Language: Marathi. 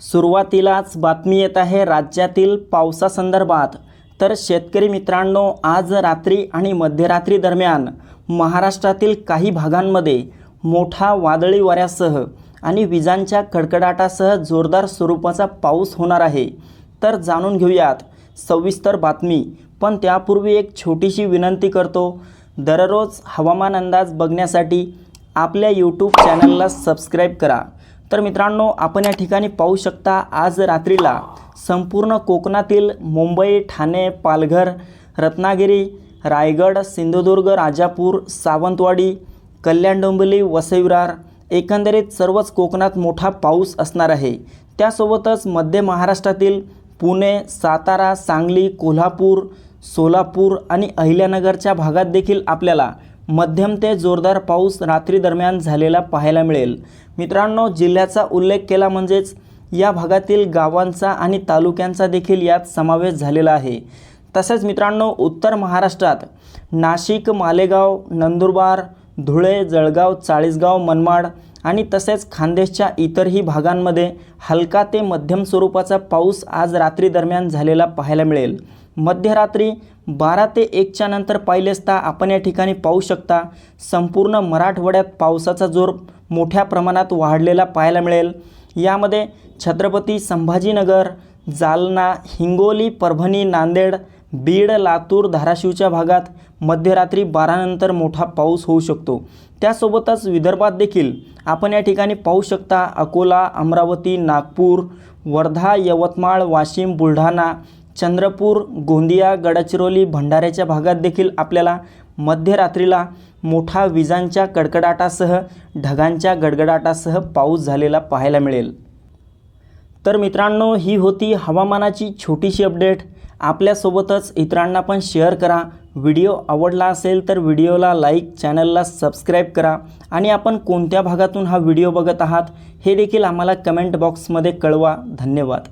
सुरुवातीलाच बातमी येत आहे राज्यातील पावसासंदर्भात. तर शेतकरी मित्रांनो आज रात्री आणि मध्यरात्री दरम्यान महाराष्ट्रातील काही भागांमध्ये मोठा वादळी वाऱ्यासह आणि विजांच्या कडकडाटासह जोरदार स्वरूपाचा पाऊस होणार आहे. तर जाणून घेऊयात सविस्तर बातमी. पण त्यापूर्वी एक छोटीशी विनंती करतो. दररोज हवामान अंदाज बघण्यासाठी आपल्या यूट्यूब चॅनलला सबस्क्राईब करा. तर मित्रांनो आपण या ठिकाणी पाहू शकता आज रात्रीला संपूर्ण कोकणातील मुंबई ठाणे पालघर रत्नागिरी रायगड सिंधुदुर्ग राजापूर सावंतवाडी कल्याण डोंबिवली वसईविरार एकंदरीत सर्वच कोकणात मोठा पाऊस असणार आहे. त्यासोबतच मध्य महाराष्ट्रातील पुणे सातारा सांगली कोल्हापूर सोलापूर आणि अहिल्यानगरच्या भागात देखील आपल्याला मध्यम ते जोरदार पाऊस रात्री दरम्यान झालेला पाहायला मिळेल. मित्रांनो जिल्ह्याचा उल्लेख केला म्हणजेच या भागातील गावांचा आणि तालुक्यांचा देखील यात समावेश झालेला आहे. तसेच मित्रांनो उत्तर महाराष्ट्रात नाशिक मालेगाव नंदुरबार धुळे जळगाव चाळीसगाव मनमाड आणि तसेच खानदेशच्या इतरही भागांमध्ये हलका ते मध्यम स्वरूपाचा पाऊस आज रात्री दरम्यान झालेला पाहायला मिळेल. मध्यरात्री बारा ते एकच्या नंतर पाहिले असता आपण या ठिकाणी पाहू शकता. संपूर्ण मराठवाड्यात पावसाचा जोर मोठ्या प्रमाणात वाढलेला पाहायला मिळेल. यामध्ये छत्रपती संभाजीनगर जालना हिंगोली परभणी नांदेड बीड लातूर धाराशिवच्या भागात मध्यरात्री बारानंतर मोठा पाऊस होऊ शकतो. त्यासोबतच विदर्भात देखील आपण या ठिकाणी पाहू शकता अकोला अमरावती नागपूर वर्धा यवतमाळ वाशिम बुलढाणा चंद्रपूर गोंदिया गडचिरोली भंडाऱ्याच्या भागात देखील आपल्याला मध्यरात्रीला मोठा विजांच्या कडकडाटासह ढगांच्या गडगडाटासह पाऊस झालेला पाहायला मिळेल. तर मित्रांनो ही होती हवामानाची छोटीशी अपडेट. आपल्यासोबतच इतरांना पण शेअर करा. व्हिडिओ आवडला असेल तर व्हिडिओला लाईक चॅनलला सबस्क्राईब करा आणि आपण कोणत्या भागातून हा व्हिडिओ बघत आहात हे देखील आम्हाला कमेंट बॉक्समध्ये कळवा. धन्यवाद.